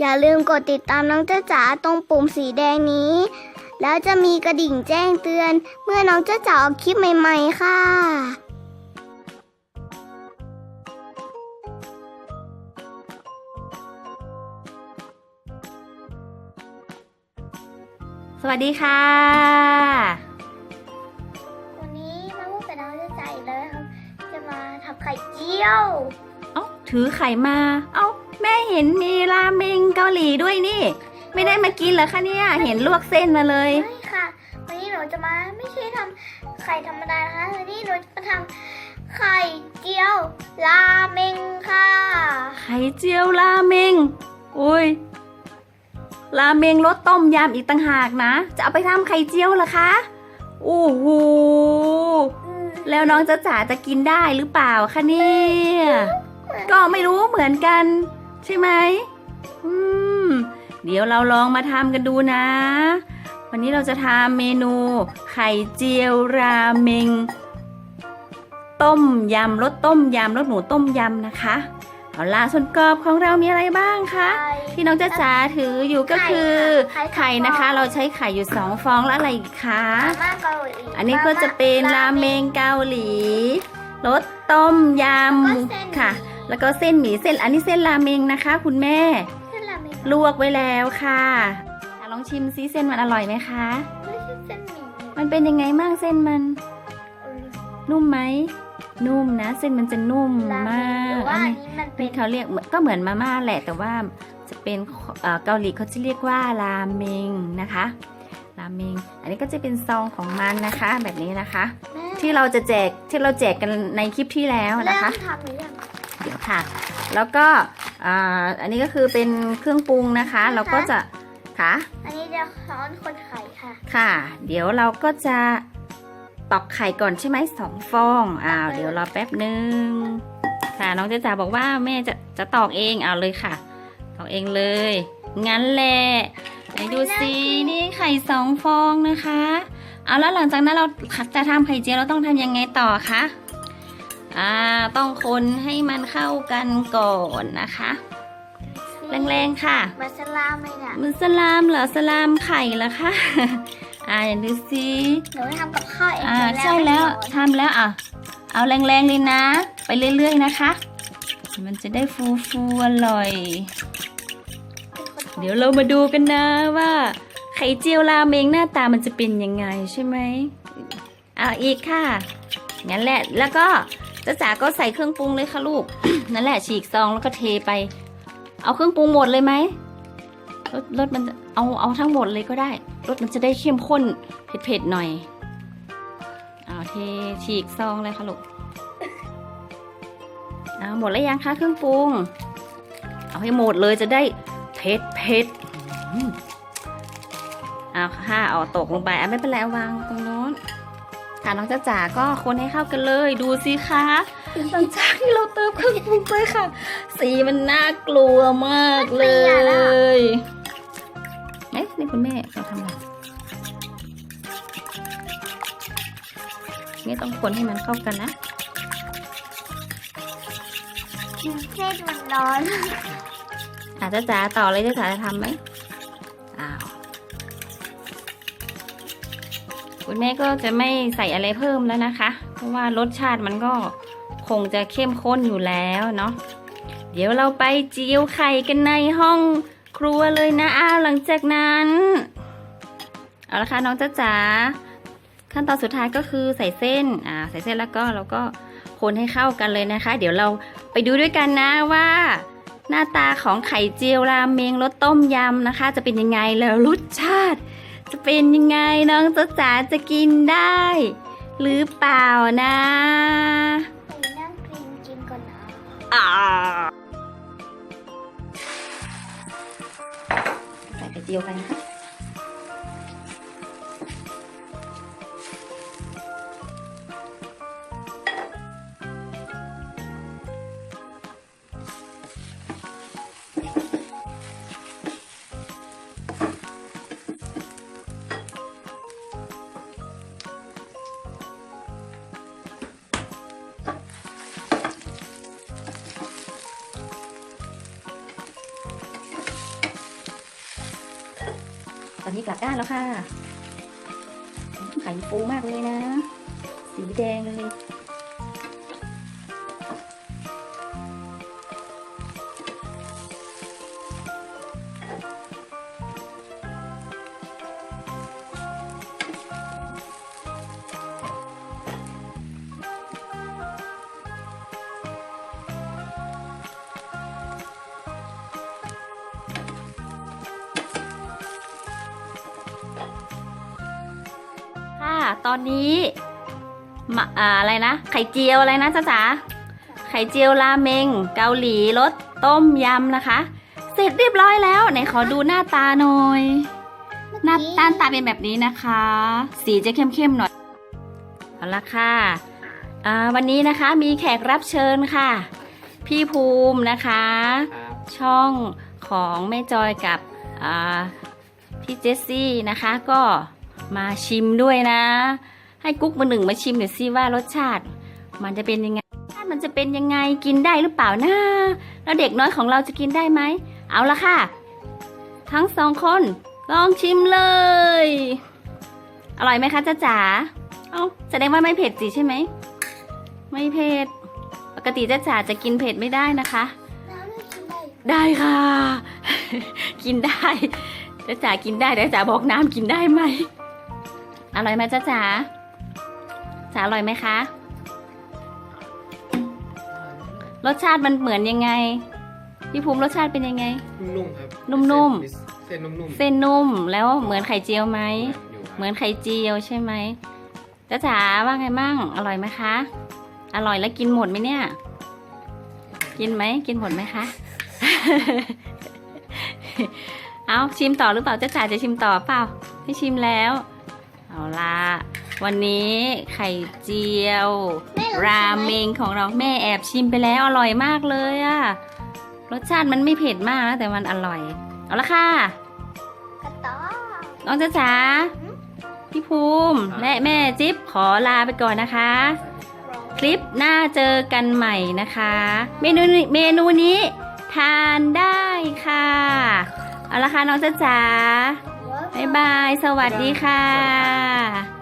อย่าลืมกดติดตามน้องจ้าจ๋าตรงปุ่มสีแดงนี้ แล้วจะมีกระดิ่งแจ้งเตือน เมื่อน้องจ้าจ๋าออกคลิปใหม่ๆ ค่ะสวัสดีค่ะ วันนี้มาพูดกับน้องจ้าจ๋าอีกแล้วนะครับจะมาทำไข่เจียว เอ้า ถือไข่มา เอ้า แม่เห็นมีราเมงเกาหลีด้วยนี่ ไม่ได้มากินเหรอคะเนี่ยเห็นลวกเส้นมาเลย ใช่ค่ะ วันนี้หนูจะมาไม่ใช่ทำไข่ธรรมดานะคะวันนี้หนูจะมาทำไข่เจียวราเมงค่ะไข่เจียวราเมงอุ้ยราเมงรสต้มยำอีกต่างหากนะ จะเอาไปทำไข่เจียวเหรอคะโอ้โหแล้วน้องจะจ๋าจะกินได้หรือเปล่าคะเนี่ย ก็ไม่รู้เหมือนกัน ใช่ไหมอืม เดี๋ยวเราลองมาทำกันดูนะ วันนี้เราจะทำเมนู ไข่เจียวราเมง ต้มยำรสต้มยำรสหมูต้มยำนะคะเอาล่ะส่วนกรอบของเรามีอะไรบ้างคะที่น้องจ๊ะจ๋าถืออยู่ก็คือไข่ค่ะไข่นะคะเราใช้ไข่อยู่สองฟองแล้วอะไรอีกคะ มาม่าเกาหลีอันนี้ก็จะเป็นราเมงเกาหลีรสต้มยแล้วก็เส้นำค่ะ แล้วก็เส้นหมี่เส้นอันนี้เส้นราเมงนะคะ คุณแม่ เส้นราเมงลวกไว้แล้วค่ะอะ ลองชิมซิเส้นมันอร่อยไหมคะ ไม่ใช่เส้นหมี่มันเป็นยังไงบ้างเส้นมัน เออนุ่มไหม นุ่มนะ เส้นมันจะนุ่มราเมมางหรืกอว่าอันอันนี้นี้มันเป็เป็นนเขาเรียกก็เหมือนมาม่าแหละ แต่ว่าจะเป็นเอ่อเกาหลีเขาจะเรียกว่าราเมงนะคะราเมง อันนี้ก็จะเป็นซองของมันนะคะ แบบนี้นะคะแม่ที่เราจะแจกที่เราแจกกันในคลิปที่แล้วนะคะเริ่มทำหรือยัง เดี๋ยวค่ะ แล้วก็อ่าอันนี้ก็คือเป็นเครื่องปรุงนะคะ เราก็จะค่ะอันนี้จะซ้อนคนไข่ค่ะ ค่ะ เดี๋ยวเราก็จะตอกไข่ก่อนใช่ไหมสองฟองอ้าวเดี๋ยวรอแป๊บหนึ่งค่ะน้องเจ๊จ๋าบอกว่าแม่จะจะตอกเองเอาเลยค่ะ ตอกเองเลย งั้นแหละไหนดูสินี่ไข่สองฟองนะคะ เอาแล้วหลังจากนั้นเราจะทำไข่เจียวเราต้องทำยังไงต่อคะ อ่าต้องคนให้มันเข้ากันก่อนนะคะ แรงๆค่ะมาสลามเลยเนี่ยมันสลามเหรอสลามไข่เหรอคะ อ่าอย่างดูสิหนูทำกับข้าวเองอ่าเดี๋ยใช่แล้วไม่ร้อนทำแล้วอะ เอาแรงๆเลยนะ ไปเรื่อยๆนะคะ มันจะได้ฟูๆอร่อย เดี๋ยวเรามาดูกันนะว่า ไข่เจียวราเมงหน้าตามันจะเป็นยังไงใช่ไหมเอาอีกค่ะงั้นแหละแล้วก็ จ้าจ๋าก็ใส่เครื่องปรุงเลยค่ะลูก นั่นแหละฉีกซองแล้วก็เทไป เอาเครื่องปรุงหมดเลยไหมรสรสมันจะเอาเอาทั้งหมดเลยก็ได้รสมันจะได้เข้มข้นเผ็ดๆหน่อยเอาเทฉีกซองเลยค่ะลูกเอาหมดแล้วยังคะเครื่องปรุง เอาให้หมดเลยจะได้เผ็ดเผ็ดอืมเอาค่ะเอาตกลงไปอะไม่เป็นไรเอาวางตรงโน้น ค่ะน้องจ้าจ๋าก็คนให้เข้ากันเลยดูสิคะหลังจากที่เราเติมเครื่องปรุงไปค่ะ สีมันน่ากลัวมากเลยเอ๊ะนี่คุณแม่เราทำอะไรนี่ต้องคนให้มันเข้ากันนะเส้นมันร้อนอาจ้าจ๋าต่อเลยจ้าจ๋าจะทำไหม คุณแม่ก็จะไม่ใส่อะไรเพิ่มแล้วนะคะ เพราะว่ารสชาติมันก็คงจะเข้มข้นอยู่แล้วเนาะเดี๋ยวเราไปเจียวไข่กันในห้องครัวเลยนะอ้าวหลังจากนั้น เอาละค่ะน้องจ้าจ๋าขั้นตอนสุดท้ายก็คือใส่เส้นอ่าใส่เส้นแล้วก็เราก็คนให้เข้ากันเลยนะคะ เดี๋ยวเราไปดูด้วยกันนะว่า หน้าตาของไข่เจียวรามเมงรสต้มยำนะคะ จะเป็นยังไงแล้วรสชาติ จะเป็นยังไงน้องจ๊ะจ๋าจะกินได้ หรือเปล่านะไปนั่งกินกินก่อนนะอ่าใส่ไข่เจียวไปนะคะ นี้กลับด้านแล้วค่ะ ไข่ฟูมากเลยนะ สีแดงเลย ตอนนี้มาอ่าอะไรนะ ไข่เจียวอะไรนะจ๊ะจ๋าไข่เจียวราเมง เกาหลีรสต้มยำนะคะ เสร็จเรียบร้อยแล้วไหนขอดูหน้าตาหน่อย หน้าตาตาเป็นแบบนี้นะคะ สีจะเข้มๆหน่อยเอาละค่ะอ่าวันนี้นะคะมีแขกรับเชิญค่ะ พี่ภูมินะคะครับช่องของแม่จอยกับอ่าพี่เจสซี่นะคะก็ มาชิมด้วยนะ ให้กุ๊กมาหนึ่งมาชิมหน่อยสิว่ารสชาติ มันจะเป็นยังไงรสชาติมันจะเป็นยังไงกินได้หรือเปล่านะ แล้วเด็กน้อยของเราจะกินได้ไหม เอาละค่ะ ทั้งสองคน ลองชิมเลย อร่อยไหมคะจ้าจ๋าเอาแสดงว่าไม่เผ็ดสิใช่ไหม ไม่เผ็ด ปกติจ้าจ๋าจะกินเผ็ดไม่ได้นะคะ ได้ได้ค่ะ กินได้จ้าจ๋ากินได้แต่จ๋าบอกน้ำกินได้ไหม อร่อยไหมจ้าจ๋าจ๋าอร่อยไหมคะ รสชาติมันเหมือนยังไง พี่ภูมิรสชาติเป็นยังไง นุ่มๆครับนุ่มๆเส้นนุ่มๆเส้นนุ่มแล้วเหมือนไข่เจียวไหมอยู่ครับเหมือนไข่เจียวใช่ไหมจ้าจ๋าว่าไงมั่งอร่อยไหมคะ อร่อยแล้วกินหมดไหมเนี่ย กินไหมกินหมดไหมคะ เอาชิมต่อหรือเปล่าจ้าจ๋าจะชิมต่อเปล่าให้ชิมแล้ว เอาละวันนี้ไข่เจียวแม่ลองราชิมไหเมงของเราแม่แอบชิมไปแล้วอร่อยมากเลยอะรสชาติมันไม่เผ็ดมากนะแต่มันอร่อย เอาละค่ะกระต่อน้องจ๊ะจ๋าพี่ภูมิและแม่จิ๊บขอลาไปก่อนนะคะ คลิปหน้าเจอกันใหม่นะคะ เมนูนี้เมนูนี้ทานได้ค่ะ เอาละค่ะน้องจ๊ะจ๋า บ๊ายบาย สวัสดีค่ะ